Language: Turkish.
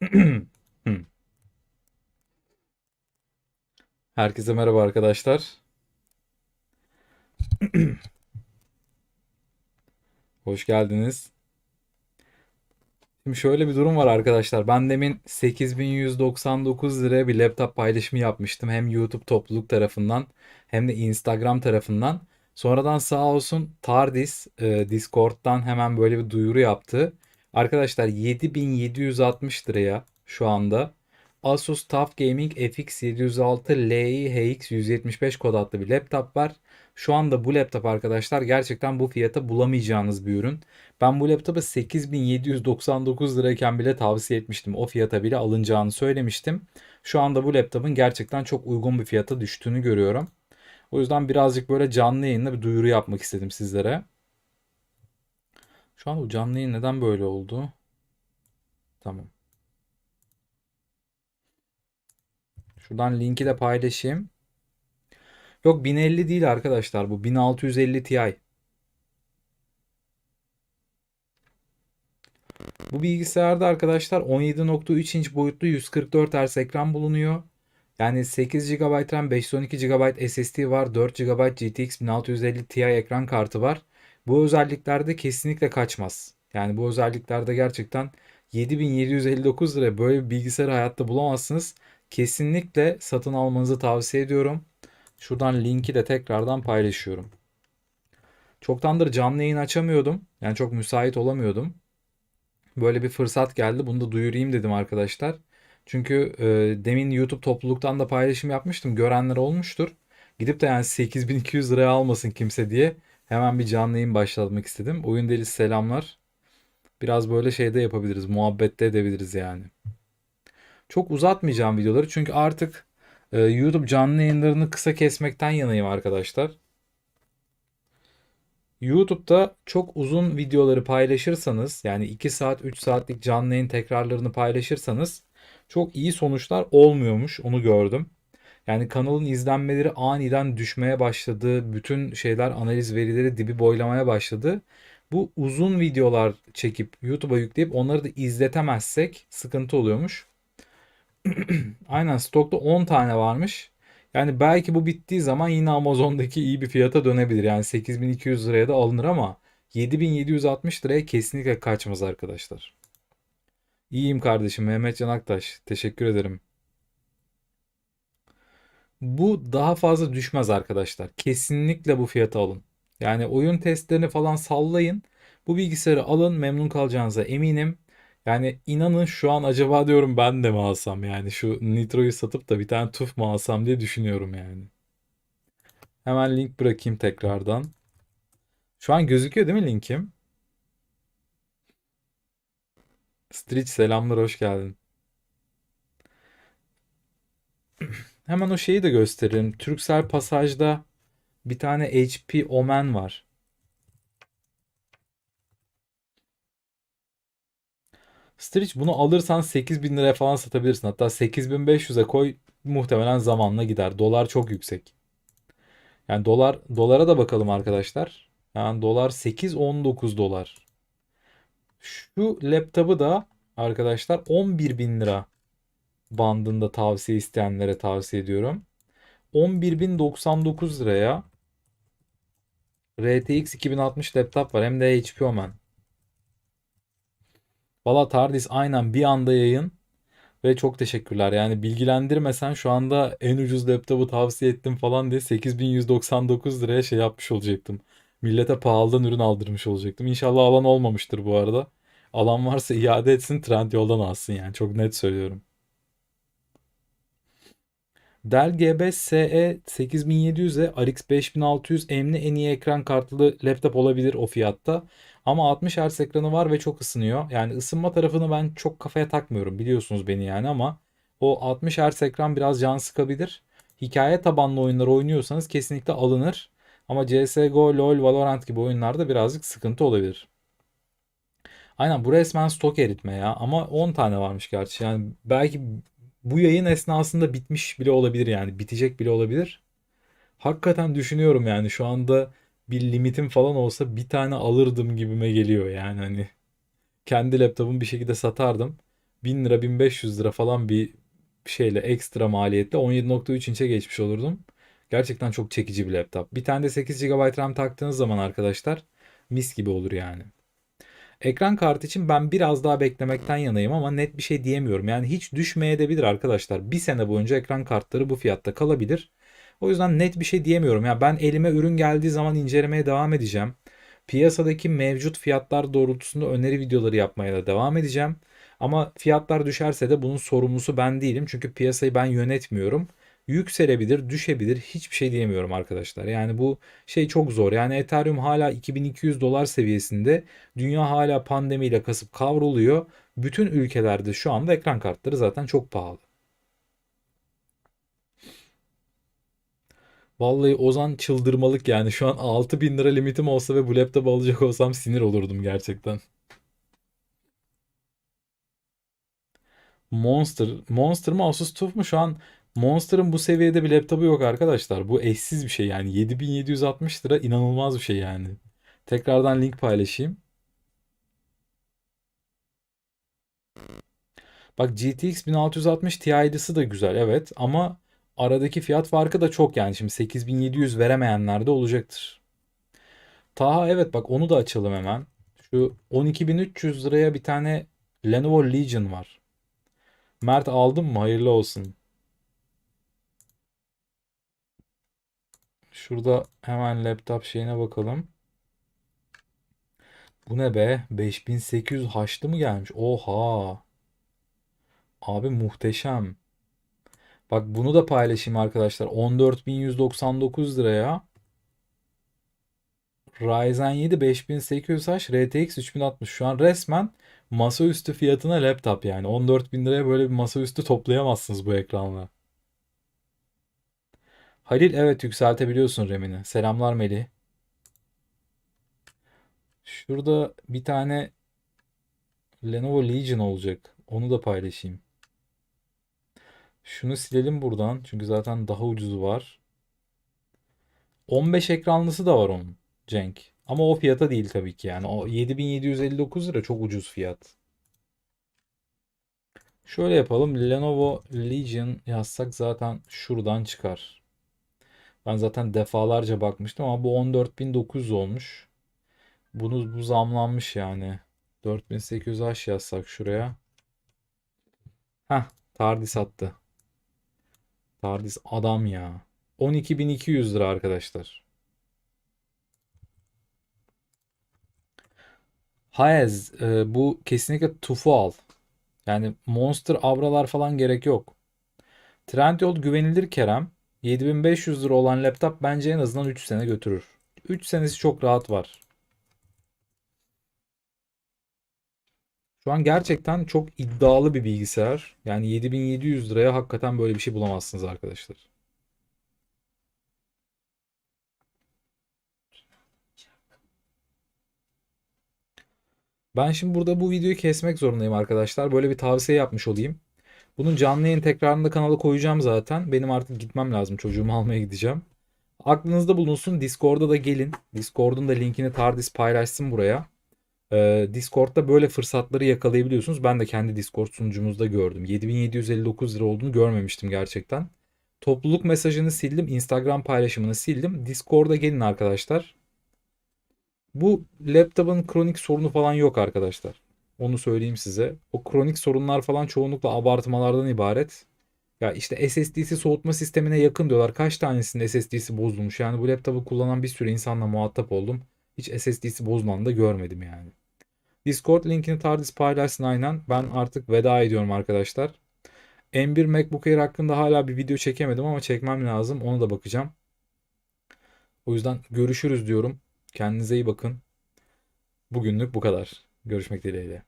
Herkese merhaba arkadaşlar. Hoş geldiniz. Şimdi şöyle bir durum var arkadaşlar. Ben demin 8199 liraya bir laptop paylaşımı yapmıştım. Hem YouTube topluluk tarafından hem de Instagram tarafından. Sonradan sağ olsun Tardis e, Discord'dan hemen böyle bir duyuru yaptı. Arkadaşlar 7760 liraya şu anda Asus TUF Gaming FX 706 Li HX 175 kod adlı bir laptop var. Şu anda bu laptop arkadaşlar gerçekten bu fiyata bulamayacağınız bir ürün. Ben bu laptopu 8799 lirayken bile tavsiye etmiştim. O fiyata bile alınacağını söylemiştim. Şu anda bu laptopun gerçekten çok uygun bir fiyata düştüğünü görüyorum. O yüzden birazcık böyle canlı yayınla bir duyuru yapmak istedim sizlere. Şu an bu canlı yayın neden böyle oldu? Tamam. Şuradan linki de paylaşayım. Yok 1050 değil arkadaşlar bu 1650 Ti. Bu bilgisayarda arkadaşlar 17.3 inç boyutlu 144 Hz ekran bulunuyor. Yani 8 GB RAM, 512 GB SSD var, 4 GB GTX 1650 Ti ekran kartı var. Bu özelliklerde kesinlikle kaçmaz. Yani bu özelliklerde gerçekten 7759 lira böyle bir bilgisayar hayatta bulamazsınız. Kesinlikle satın almanızı tavsiye ediyorum. Şuradan linki de tekrardan paylaşıyorum. Çoktandır canlı yayın açamıyordum. Yani çok müsait olamıyordum. Böyle bir fırsat geldi. Bunu da duyurayım dedim arkadaşlar. Çünkü e, demin YouTube topluluktan da paylaşım yapmıştım. Görenler olmuştur. Gidip de yani 8200 liraya almasın kimse diye hemen bir canlı yayın başlatmak istedim. Oyun delisi selamlar. Biraz böyle şeyde yapabiliriz. Muhabbette edebiliriz yani. Çok uzatmayacağım videoları çünkü artık e, YouTube canlı yayınlarını kısa kesmekten yanayım arkadaşlar. YouTube'da çok uzun videoları paylaşırsanız yani 2 saat 3 saatlik canlı yayın tekrarlarını paylaşırsanız çok iyi sonuçlar olmuyormuş onu gördüm. Yani kanalın izlenmeleri aniden düşmeye başladı. Bütün şeyler analiz verileri dibi boylamaya başladı. Bu uzun videolar çekip YouTube'a yükleyip onları da izletemezsek sıkıntı oluyormuş. Aynen stokta 10 tane varmış. Yani belki bu bittiği zaman yine Amazon'daki iyi bir fiyata dönebilir. Yani 8200 liraya da alınır ama 7760 liraya kesinlikle kaçmaz arkadaşlar. İyiyim kardeşim Mehmet Can Aktaş. Teşekkür ederim. Bu daha fazla düşmez arkadaşlar. Kesinlikle bu fiyata alın. Yani oyun testlerini falan sallayın. Bu bilgisayarı alın memnun kalacağınıza eminim. Yani inanın şu an acaba diyorum ben de mi alsam yani şu Nitro'yu satıp da bir tane TUF mu alsam diye düşünüyorum yani. Hemen link bırakayım tekrardan. Şu an gözüküyor değil mi linkim? Stritch selamlar hoş geldin. Hemen o şeyi de gösteririm. Turkcell Pasaj'da bir tane HP Omen var. Stritch bunu alırsan 8000 liraya falan satabilirsin. Hatta 8500'e koy muhtemelen zamanla gider. Dolar çok yüksek. Yani dolar dolara da bakalım arkadaşlar. Yani dolar 8-19 dolar. Şu laptopu da arkadaşlar 11 bin lira bandında tavsiye isteyenlere tavsiye ediyorum. 11.099 liraya RTX 2060 laptop var. Hem de HP Omen. Valla Tardis aynen bir anda yayın. Ve çok teşekkürler. Yani bilgilendirmesen şu anda en ucuz laptopu tavsiye ettim falan diye 8199 liraya şey yapmış olacaktım. Millete pahalıdan ürün aldırmış olacaktım. İnşallah alan olmamıştır bu arada. Alan varsa iade etsin Trendyol'dan alsın yani. Çok net söylüyorum. Dell GB SE 8700'e RX 5600 M'li en iyi ekran kartlı laptop olabilir o fiyatta. Ama 60 Hz ekranı var ve çok ısınıyor. Yani ısınma tarafını ben çok kafaya takmıyorum biliyorsunuz beni yani ama o 60 Hz ekran biraz can sıkabilir. Hikaye tabanlı oyunlar oynuyorsanız kesinlikle alınır. Ama CSGO, LoL, Valorant gibi oyunlarda birazcık sıkıntı olabilir. Aynen bu resmen stok eritme ya. Ama 10 tane varmış gerçi. Yani belki bu yayın esnasında bitmiş bile olabilir yani. Bitecek bile olabilir. Hakikaten düşünüyorum yani şu anda bir limitim falan olsa bir tane alırdım gibime geliyor yani hani. Kendi laptopumu bir şekilde satardım. 1000 lira 1500 lira falan bir şeyle ekstra maliyetle 17.3 inçe geçmiş olurdum. Gerçekten çok çekici bir laptop. Bir tane de 8 GB RAM taktığınız zaman arkadaşlar mis gibi olur yani. Ekran kartı için ben biraz daha beklemekten yanayım ama net bir şey diyemiyorum. Yani hiç düşmeyebilir arkadaşlar. Bir sene boyunca ekran kartları bu fiyatta kalabilir. O yüzden net bir şey diyemiyorum. Ya ben elime ürün geldiği zaman incelemeye devam edeceğim. Piyasadaki mevcut fiyatlar doğrultusunda öneri videoları yapmaya da devam edeceğim. Ama fiyatlar düşerse de bunun sorumlusu ben değilim. Çünkü piyasayı ben yönetmiyorum. Yükselebilir, düşebilir. Hiçbir şey diyemiyorum arkadaşlar. Yani bu şey çok zor. Yani Ethereum hala 2200 dolar seviyesinde. Dünya hala pandemiyle kasıp kavruluyor. Bütün ülkelerde şu anda ekran kartları zaten çok pahalı. Vallahi Ozan çıldırmalık yani. Şu an 6000 lira limitim olsa ve bu laptopu alacak olsam sinir olurdum gerçekten. Monster. Monster mı Asus TUF mu? Şu an Monster'ın bu seviyede bir laptopu yok arkadaşlar. Bu eşsiz bir şey yani. 7760 lira inanılmaz bir şey yani. Tekrardan link paylaşayım. Bak GTX 1660 Ti'si de güzel evet ama aradaki fiyat farkı da çok yani. Şimdi 8700 veremeyenler de olacaktır. Taha evet bak onu da açalım hemen. Şu 12300 liraya bir tane Lenovo Legion var. Mert aldın mı? Hayırlı olsun. Şurada hemen laptop şeyine bakalım. Bu ne be? 5800 haçlı mı gelmiş? Oha. Abi muhteşem. Bak bunu da paylaşayım arkadaşlar. 14.199 liraya Ryzen 7 5800H RTX 3060. Şu an resmen masaüstü fiyatına laptop yani. 14.000 liraya böyle bir masaüstü toplayamazsınız bu ekranla. Halil evet yükseltebiliyorsun RAM'ini. Selamlar Melih. Şurada bir tane Lenovo Legion olacak. Onu da paylaşayım. Şunu silelim buradan. Çünkü zaten daha ucuzu var. 15 ekranlısı da var onun Cenk. Ama o fiyata değil tabii ki yani. O 7759 lira çok ucuz fiyat. Şöyle yapalım. Lenovo Legion yazsak zaten şuradan çıkar. Ben zaten defalarca bakmıştım ama bu 14.900 olmuş. Bunu bu zamlanmış yani. 4800H yazsak şuraya. Heh, Tardis attı. Tardis adam ya. 12.200 lira arkadaşlar. Hayez e, bu kesinlikle tufu al. Yani Monster Avralar falan gerek yok. Trendyol güvenilir Kerem. 7500 lira olan laptop bence en azından 3 sene götürür. 3 senesi çok rahat var. Şu an gerçekten çok iddialı bir bilgisayar. Yani 7700 liraya hakikaten böyle bir şey bulamazsınız arkadaşlar. Ben şimdi burada bu videoyu kesmek zorundayım arkadaşlar. Böyle bir tavsiye yapmış olayım. Bunun canlı yayın tekrarında kanala koyacağım zaten. Benim artık gitmem lazım. Çocuğumu almaya gideceğim. Aklınızda bulunsun. Discord'a da gelin. Discord'un da linkini Tardis paylaşsın buraya. Ee, Discord'da böyle fırsatları yakalayabiliyorsunuz. Ben de kendi Discord sunucumuzda gördüm. 7759 lira olduğunu görmemiştim gerçekten. Topluluk mesajını sildim. Instagram paylaşımını sildim. Discord'a gelin arkadaşlar. Bu laptopun kronik sorunu falan yok arkadaşlar. Onu söyleyeyim size. O kronik sorunlar falan çoğunlukla abartmalardan ibaret. Ya işte SSD'si soğutma sistemine yakın diyorlar. Kaç tanesinin SSD'si bozulmuş. Yani bu laptopu kullanan bir sürü insanla muhatap oldum. Hiç SSD'si bozulan da görmedim yani. Discord linkini Tardis paylaşsın aynen. Ben artık veda ediyorum arkadaşlar. M1 MacBook Air hakkında hala bir video çekemedim ama çekmem lazım. Ona da bakacağım. O yüzden görüşürüz diyorum. Kendinize iyi bakın. Bugünlük bu kadar. Görüşmek dileğiyle.